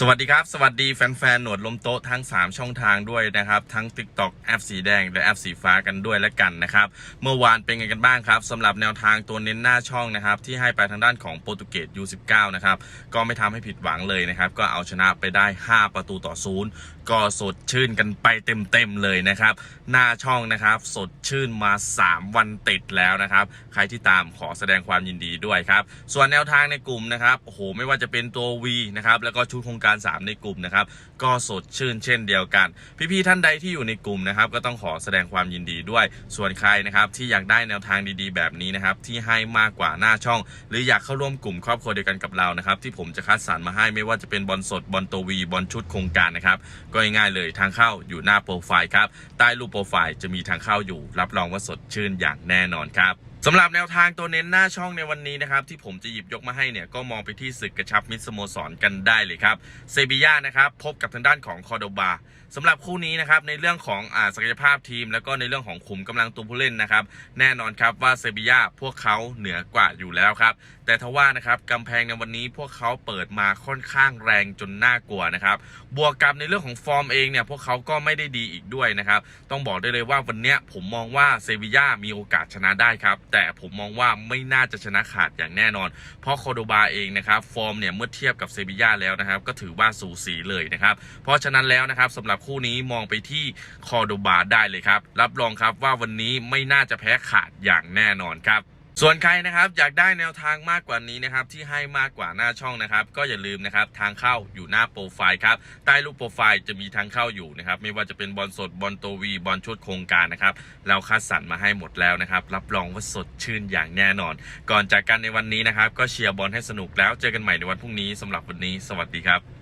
สวัสดีครับ สวัสดีแฟนๆ หนวดลมโต๊ะทั้ง 3 ช่องทางด้วยนะครับ ทั้ง TikTok แอปสีแดง และแอปสีฟ้ากันด้วยและกันนะครับ เมื่อวานเป็นไงกันบ้างครับสำหรับแนวทางตัวเน้นหน้าช่องนะครับ ที่ให้ไปทางด้านของโปรตุเกส U19 นะครับ ก็ไม่ทำให้ผิดหวังเลยนะครับ ก็เอาชนะไปได้ 5 ประตูต่อศูนย์ ก็สดชื่นกันไปเต็มๆเลยนะครับ หน้าช่องนะครับ สดชื่นมา 3 วันติดแล้วนะครับ ใครที่ตามขอแสดงความยินดีด้วยครับ ส่วนแนวทางในกลุ่มนะครับโอ้โหไม่ว่าจะเป็นตัว V นะครับแล้วก็ชุดโครงการ 3 ในกลุ่มนะครับ ก็สดชื่นเช่นเดียวกัน พี่ๆท่านใดที่อยู่ในกลุ่มนะครับ ก็ต้องขอแสดงความยินดีด้วย ส่วนใครนะครับที่อยากได้แนวทางดีๆ แบบนี้นะครับที่ให้มากกว่าหน้าช่อง หรืออยากเข้าร่วมกลุ่มครอบครัวเดียวกันกับเรานะครับที่ผมจะคัดสรรมาให้ไม่ว่าจะเป็นบอลสดบอลตัววีบอลชุดโครงการนะครับก็ง่ายๆเลยทางเข้าอยู่หน้าโปรไฟล์ครับ ใต้รูปโปรไฟล์จะมีทางเข้าอยู่ รับรองว่าสดชื่นอย่างแน่นอนครับ สำหรับแนวทางตัวเน้นหน้าช่องในวันนี้นะครับ ที่ผมจะหยิบยกมาให้เนี่ย ก็มองไปที่ศึกกระชับมิสโมสรกันได้เลยครับเซบีย่านะครับ พบกับทางด้านของคอร์โดบาสำหรับคู่นี้นะครับ ในเรื่องของอาศักยภาพทีม แล้วก็ในเรื่องของขุมกำลังตัวผู้เล่นนะครับ แน่นอนครับว่าเซบีย่าพวกเขาเหนือกว่าอยู่แล้วครับ แต่ทว่านะครับกำแพงในวันนี้พวกเขาเปิดมาค่อนข้างแรงจนน่ากลัวนะครับบวกกับในเรื่องของฟอร์มเองเนี่ยพวกเขาก็ไม่ได้ดีอีกด้วยนะครับต้องบอกได้เลยว่าวันนี้ผมมองว่าเซบีย่ามีโอกาสชนะได้ครับแต่ผมมองว่าไม่น่าจะชนะขาดอย่างแน่นอน เพราะโคโดบาเองนะครับฟอร์มเนี่ยเมื่อเทียบกับเซบีย่าแล้วนะครับก็ถือว่าสูสีเลยนะครับเพราะฉะนั้นแล้วนะครับสำหรับคู่นี้มองไปที่คอโดบาได้เลยครับรับรองครับว่าวันนี้ไม่น่าจะแพ้ขาดอย่างแน่นอนครับ ส่วนใครนะครับอยากได้แนวทางมากกว่านี้นะครับที่ให้มากกว่าหน้าช่องนะครับ ก็อย่าลืมนะครับทางเข้าอยู่หน้าโปรไฟล์ครับใต้รูปโปรไฟล์จะมีทางเข้าอยู่นะครับไม่ว่าจะเป็นบอลสดบอลโตวีบอลชุดโครงการนะครับเราคัดสรรมาให้หมดแล้วนะครับรับรองว่าสดชื่นอย่างแน่นอน ก่อนจากกันในวันนี้นะครับก็เชียร์บอลให้สนุกแล้วเจอกันใหม่ในวันพรุ่งนี้สำหรับวันนี้ สวัสดีครับ